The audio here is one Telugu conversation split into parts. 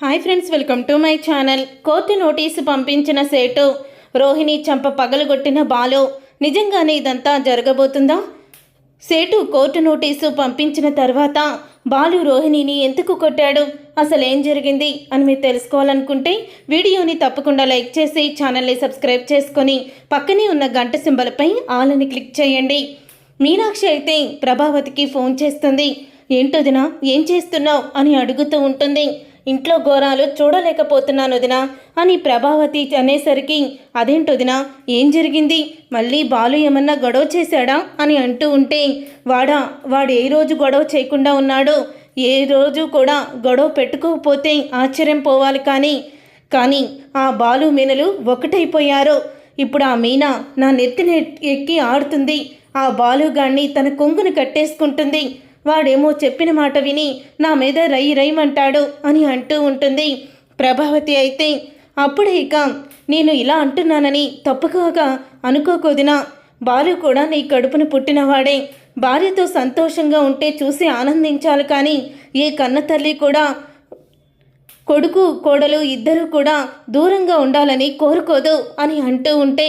Hi friends welcome to my channel. Court notice పంపించిన సేటు రోహిణి చంప పగలగొట్టిన బాలు నిజంగానే ఇదంతా జరగబోతుందా? సేటు కోర్టు నోటీసు పంపించిన తర్వాత బాలు రోహిణిని ఎందుకు కొట్టాడు? అసలు ఏం జరిగింది? అని మీరు తెలుసుకోవాలనుకుంటే వీడియోని తప్పకుండా లైక్ చేసి ఛానల్ని సబ్స్క్రైబ్ చేసుకొని పక్కనే ఉన్న గంట సింబల్పై ఆలని క్లిక్ చేయండి. మీనాక్షి అయితే ప్రభావతికి ఫోన్ చేస్తుంది. ఏంటొదినా ఏం చేస్తున్నావు? అని అడుగుతూ ఉంటుంది. ఇంట్లో ఘోరాలు చూడలేకపోతున్నాను వదినా అని ప్రభావతి అనేసరికి అదేంటొదినా ఏం జరిగింది? మళ్ళీ బాలు ఏమన్నా గొడవ చేశాడా? అని అంటూ ఉంటే వాడా వాడు ఏ రోజు గొడవ చేయకుండా ఉన్నాడో? ఏ రోజు కూడా గొడవ పెట్టుకోకపోతే ఆశ్చర్యం పోవాలి కానీ కానీ ఆ బాలు మీనలు ఒకటైపోయారు. ఇప్పుడు ఆ మీనా నా నెత్తిన ఎక్కి ఆడుతుంది. ఆ బాలుగాన్ని తన కొంగును కట్టేసుకుంటుంది. వాడేమో చెప్పిన మాట విని నా మీద రై రైమంటాడు అని అంటూ ఉంటుంది. ప్రభావతి అయితే అప్పుడే ఇక నేను ఇలా అంటున్నానని తప్పుకోగా అనుకోకొదినా బాలు కూడా నీ కడుపున పుట్టినవాడే. భార్యతో సంతోషంగా ఉంటే చూసి ఆనందించాలి కానీ ఏ కన్న తల్లి కూడా కొడుకు కోడలు ఇద్దరూ కూడా దూరంగా ఉండాలని కోరుకోదు అని అంటూ ఉంటే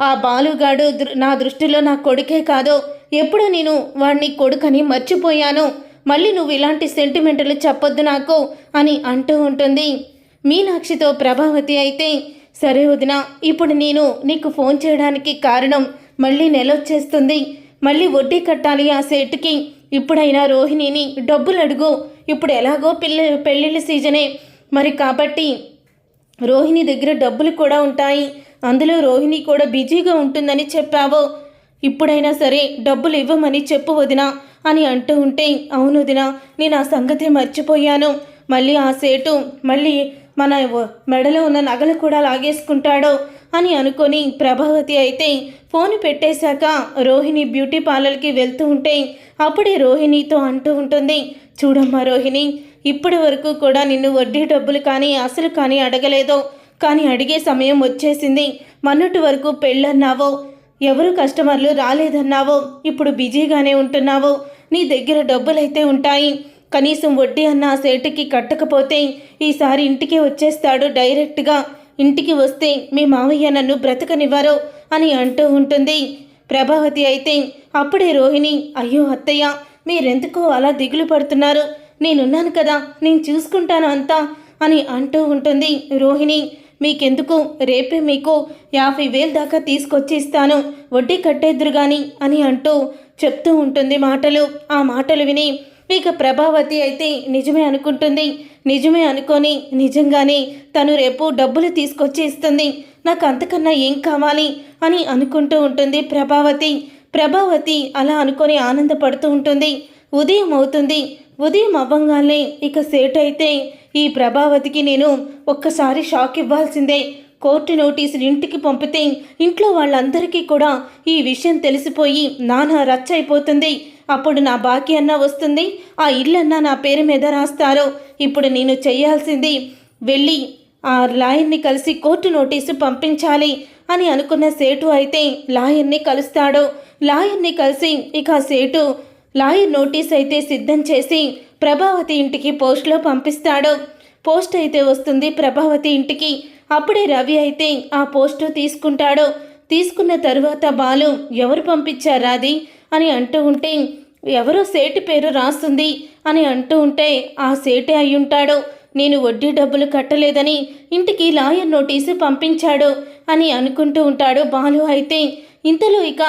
ఆ బాలుగాడు దృ నా దృష్టిలో నా కొడుకే కాదు. ఎప్పుడు నేను వాడిని కొడుకని మర్చిపోయాను? మళ్ళీ నువ్వు ఇలాంటి సెంటిమెంటలు చెప్పొద్దు నాకు అని అంటూ ఉంటుంది. మీనాక్షితో ప్రభావతి అయితే సరే వదిన ఇప్పుడు నేను నీకు ఫోన్ చేయడానికి కారణం మళ్ళీ నెలొచ్చేస్తుంది. మళ్ళీ వడ్డీ కట్టాలి ఆ సెట్కి. ఇప్పుడైనా రోహిణిని డబ్బులు అడుగు. ఇప్పుడు ఎలాగో పిల్ల పెళ్ళిళ్ళ సీజనే. మరి కాబట్టి రోహిణి దగ్గర డబ్బులు కూడా ఉంటాయి. అందులో రోహిణి కూడా బిజీగా ఉంటుందని చెప్పావు. ఇప్పుడైనా సరే డబ్బులు ఇవ్వమని చెప్పు వదినా అని అంటూ ఉంటే అవును వదినా నేను ఆ సంగతి మర్చిపోయాను. మళ్ళీ ఆ సేటు మళ్ళీ మన మెడలో ఉన్న నగలు కూడా లాగేసుకుంటాడో అని అనుకొని ప్రభావతి అయితే ఫోన్ పెట్టేశాక రోహిణి బ్యూటీ పార్లర్కి వెళ్తూ ఉంటే అప్పుడే రోహిణితో అంటూ ఉంటుంది చూడమ్మా రోహిణి ఇప్పటి వరకు కూడా నిన్ను వడ్డీ డబ్బులు కానీ అసలు కానీ అడగలేదు. కానీ అడిగే సమయం వచ్చేసింది. మొన్నటి వరకు పెళ్ళన్నావో. ఎవరు కస్టమర్లు రాలేదన్నావో ఇప్పుడు బిజీగానే ఉంటున్నావో నీ దగ్గర డబ్బులైతే ఉంటాయి. కనీసం వడ్డీ అన్న ఆ సేటుకి కట్టకపోతే ఈసారి ఇంటికి వచ్చేస్తాడు డైరెక్ట్గా. ఇంటికి వస్తే మీ మావయ్య నన్ను బ్రతకనివ్వరు అని అంటూ ఉంటుంది. ప్రభావతి అయితే అప్పుడే రోహిణి అయ్యో అత్తయ్య మీరెందుకో అలా దిగులు పడుతున్నారు? నేనున్నాను కదా నేను చూసుకుంటాను అంతా అని అంటూ ఉంటుంది రోహిణి. మీకెందుకు? రేపే మీకు యాభై వేలు దాకా తీసుకొచ్చి ఇస్తాను వడ్డీ కట్టేద్దురు కానీ అని అంటూ చెప్తూ ఉంటుంది మాటలు. ఆ మాటలు విని ఇక ప్రభావతి అయితే నిజమే అనుకుంటుంది. నిజమే అనుకొని నిజంగానే తను రేపు డబ్బులు తీసుకొచ్చి ఇస్తుంది నాకు అంతకన్నా ఏం కావాలి అని అనుకుంటూ ఉంటుంది ప్రభావతి. ప్రభావతి అలా అనుకొని ఆనందపడుతూ ఉంటుంది. ఉదయం అవుతుంది. ఉదయం అవ్వంగానే ఇక సేట్ అయితే ఈ ప్రభావతికి నేను ఒక్కసారి షాక్ ఇవ్వాల్సిందే. కోర్టు నోటీసులు ఇంటికి పంపితే ఇంట్లో వాళ్ళందరికీ కూడా ఈ విషయం తెలిసిపోయి నానా రచ్చ అయిపోతుంది. అప్పుడు నా బాకీ అన్నా వస్తుంది. ఆ ఇల్లన్నా నా పేరు మీద రాస్తారు. ఇప్పుడు నేను చేయాల్సింది వెళ్ళి ఆ లాయర్ని కలిసి కోర్టు నోటీసు పంపించాలి అని అనుకున్న సేటు అయితే లాయర్ని కలుస్తాడు. లాయర్ని కలిసి ఇక ఆ సేటు లాయర్ నోటీస్ అయితే సిద్ధం చేసి ప్రభావతి ఇంటికి పోస్ట్లో పంపిస్తాడు. పోస్ట్ అయితే వస్తుంది ప్రభావతి ఇంటికి. అప్పుడే రవి అయితే ఆ పోస్టు తీసుకుంటాడు. తీసుకున్న తరువాత బాలు ఎవరు పంపించారా అది అని అంటూ ఉంటే ఎవరో సేటు పేరు రాస్తుంది అని అంటూ ఉంటే ఆ సేటే అయ్యుంటాడు. నేను వడ్డీ డబ్బులు కట్టలేదని ఇంటికి లాయర్ నోటీసు పంపించాడు అని అనుకుంటూ ఉంటాడు బాలు అయితే. ఇంతలో ఇక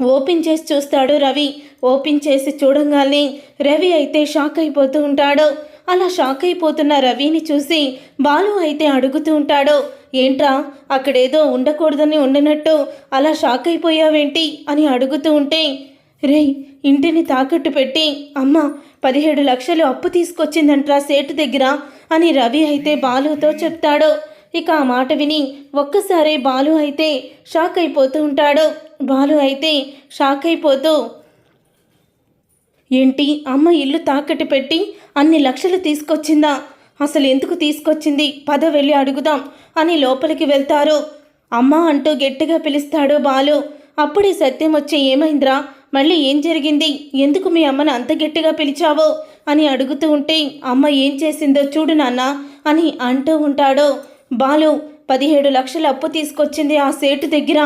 ఓపెన్ చేసి చూస్తాడు రవి. ఓపెన్ చేసి చూడంగానే రవి అయితే షాక్ అయిపోతూ ఉంటాడు. అలా షాక్ అయిపోతున్న రవిని చూసి బాలు అయితే అడుగుతూ ఉంటాడు. ఏంట్రా అక్కడేదో ఉండకూడదని ఉండనట్టు అలా షాక్ అయిపోయావేంటి అని అడుగుతూ ఉంటే రే ఇంటిని తాకట్టు పెట్టి అమ్మ పదిహేడు లక్షలు అప్పు తీసుకొచ్చిందంట్రా సేటు దగ్గర అని రవి అయితే బాలుతో చెప్తాడు. ఇక ఆ మాట విని ఒక్కసారి బాలు అయితే షాక్ అయిపోతూ ఉంటాడు. బాలు అయితే షాక్ అయిపోతూ ఏంటి? అమ్మ ఇల్లు తాకట్టు పెట్టి అన్ని లక్షలు తీసుకొచ్చిందా? అసలు ఎందుకు తీసుకొచ్చింది? పద వెళ్ళి అడుగుదాం అని లోపలికి వెళ్తారు. అమ్మ అంటూ గట్టిగా పిలుస్తాడు బాలు. అప్పుడే సత్యం వచ్చి ఏమైందిరా? మళ్ళీ ఏం జరిగింది? ఎందుకు మీ అమ్మను అంత గట్టిగా పిలిచావో? అని అడుగుతూ ఉంటే అమ్మ ఏం చేసిందో చూడు నాన్న అని అంటూ ఉంటాడు. బాలు పదిహేడు లక్షల అప్పు తీసుకొచ్చింది ఆ సేటు దగ్గర.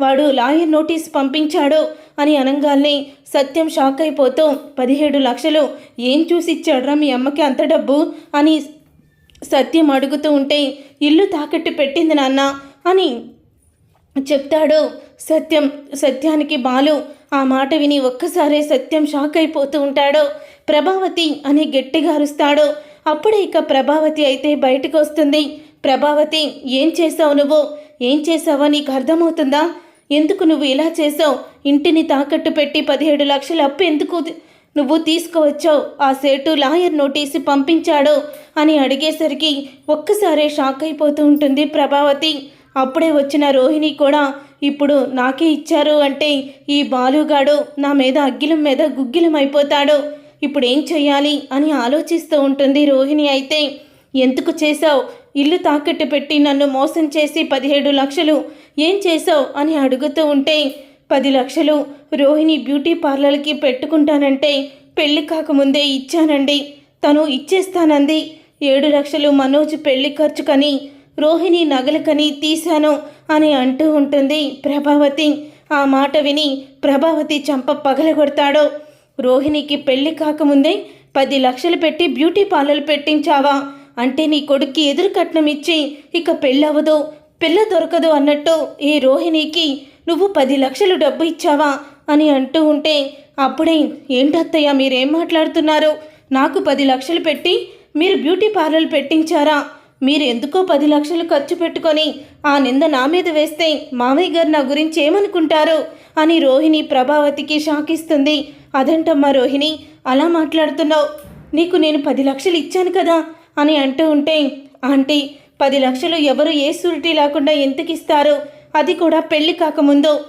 వాడు లాయర్ నోటీస్ పంపించాడు అని అనగానే సత్యం షాక్ అయిపోతూ పదిహేడు లక్షలు ఏం చూసి ఇచ్చాడ్రా మీ అమ్మకి అంత డబ్బు అని సత్యం అడుగుతూ ఉంటే ఇల్లు తాకట్టు పెట్టింది నాన్న అని చెప్తాడు సత్యం. సత్యానికి బాలు ఆ మాట విని ఒక్కసారే సత్యం షాక్ అయిపోతూ ఉంటాడు. ప్రభావతి అని గట్టిగా అరుస్తాడు. అప్పుడే ఇక ప్రభావతి అయితే బయటకు వస్తుంది. ప్రభావతి ఏం చేసావు నువ్వు? ఏం చేసావో నీకు అర్థమవుతుందా? ఎందుకు నువ్వు ఇలా చేసావు ఇంటిని తాకట్టు పెట్టి పదిహేడు లక్షల అప్పు ఎందుకు నువ్వు తీసుకువచ్చావు? ఆ సేటు లాయర్ నోటీసు పంపించాడు అని అడిగేసరికి ఒక్కసారే షాక్ అయిపోతూ ఉంటుంది ప్రభావతి. అప్పుడే వచ్చిన రోహిణి కూడా ఇప్పుడు నాకే ఇచ్చారు అంటే ఈ బాలుగాడు నా మీద అగ్గిలం మీద గుగ్గిలం అయిపోతాడు. ఇప్పుడు ఏం చెయ్యాలి? అని ఆలోచిస్తూ ఉంటుంది రోహిణి అయితే. ఎందుకు చేశావు? ఇల్లు తాకట్టు పెట్టి నన్ను మోసం చేసి పదిహేడు లక్షలు ఏం చేశావు అని అడుగుతూ ఉంటే పది లక్షలు రోహిణి బ్యూటీ పార్లర్కి పెట్టుకుంటానంటే పెళ్ళి కాకముందే ఇచ్చానండి. తను ఇచ్చేస్తానంది. ఏడు లక్షలు మనోజ్ పెళ్ళి ఖర్చుకని రోహిణి నగలకని తీశాను అని అంటూ ఉంటుంది ప్రభావతి. ఆ మాట విని ప్రభావతి చంప పగలగొడతాడు. రోహిణికి పెళ్ళి కాకముందే పది లక్షలు పెట్టి బ్యూటీ పార్లర్ పెట్టించావా? అంటే నీ కొడుక్కి ఎదురు కట్నం ఇచ్చి ఇక పెళ్ళవదు పిల్ల దొరకదు అన్నట్టు ఈ రోహిణికి నువ్వు పది లక్షలు డబ్బు ఇచ్చావా అని అంటూ ఉంటే అప్పుడే ఏంటత్తయ్య మీరేం మాట్లాడుతున్నారు? నాకు పది లక్షలు పెట్టి మీరు బ్యూటీ పార్లర్ పెట్టించారా? మీరు ఎందుకో పది లక్షలు ఖర్చు పెట్టుకొని ఆ నింద నా మీద వేస్తే మామయ్య గారు నా గురించి ఏమనుకుంటారు? అని రోహిణి ప్రభావతికి షాకిస్తుంది అదంటమ్మా రోహిణి అలా మాట్లాడుతున్నావు. నీకు నేను పది లక్షలు ఇచ్చాను కదా అని అంటూ ఉంటే ఆంటీ పది లక్షలు ఎవరు ఏ సూరిటీ లేకుండా ఎందుకు ఇస్తారు అది కూడా పెళ్ళి కాకముందు.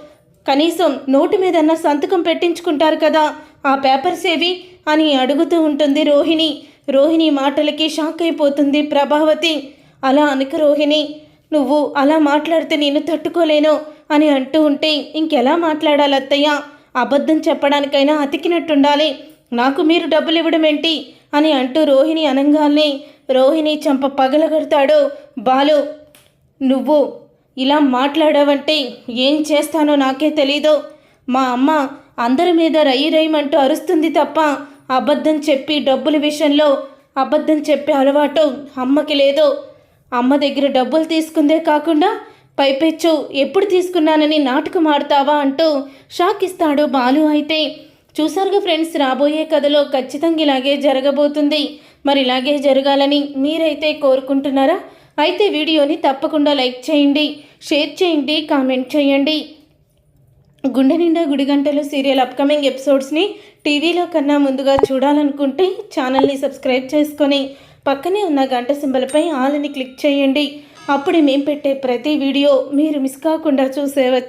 కనీసం నోటు మీదన్నా సంతకం పెట్టించుకుంటారు కదా ఆ పేపర్స్ ఏవి? అని అడుగుతూ ఉంటుంది రోహిణి. రోహిణి మాటలకి షాక్ అయిపోతుంది ప్రభావతి. అలా అనక రోహిణి. నువ్వు అలా మాట్లాడితే నేను తట్టుకోలేను అని అంటూ ఉంటే ఇంకెలా మాట్లాడాలి అత్తయ్య అబద్ధం చెప్పడానికైనా అతికినట్టుండాలి. నాకు మీరు డబ్బులు ఇవ్వడం ఏంటి అని అంటూ రోహిణి అనంగాల్ని రోహిణి చంప పగలగడతాడు. బాలు నువ్వు ఇలా మాట్లాడావంటే ఏం చేస్తానో నాకే తెలీదు. మా అమ్మ అందరి మీద రయ్యి రయ్యమంటూ అరుస్తుంది తప్ప అబద్ధం చెప్పి డబ్బుల విషయంలో అబద్ధం చెప్పే అలవాటు అమ్మకి లేదు. అమ్మ దగ్గర డబ్బులు తీసుకుందే కాకుండా పైపెచ్చు ఎప్పుడు తీసుకున్నానని నాటకం ఆడతావా అంటూ షాక్ ఇస్తాడు బాలు అయితే. చూసారుగా ఫ్రెండ్స్ రాబోయే కథలో ఖచ్చితంగా ఇలాగే జరగబోతుంది. మరి ఇలాగే జరగాలని మీరైతే కోరుకుంటున్నారా? అయితే వీడియోని తప్పకుండా లైక్ చేయండి షేర్ చేయండి కామెంట్ చేయండి. గుండె నిండా గుడిగంటలు సీరియల్ అప్కమింగ్ ఎపిసోడ్స్ని టీవీలో కన్నా ముందుగా చూడాలనుకుంటే ఛానల్ని సబ్స్క్రైబ్ చేసుకొని పక్కనే ఉన్న గంట సింబల్పై ఆల్ని క్లిక్ చేయండి. అప్పుడు మేము పెట్టే ప్రతి వీడియో మీరు మిస్ కాకుండా చూసేవచ్చు.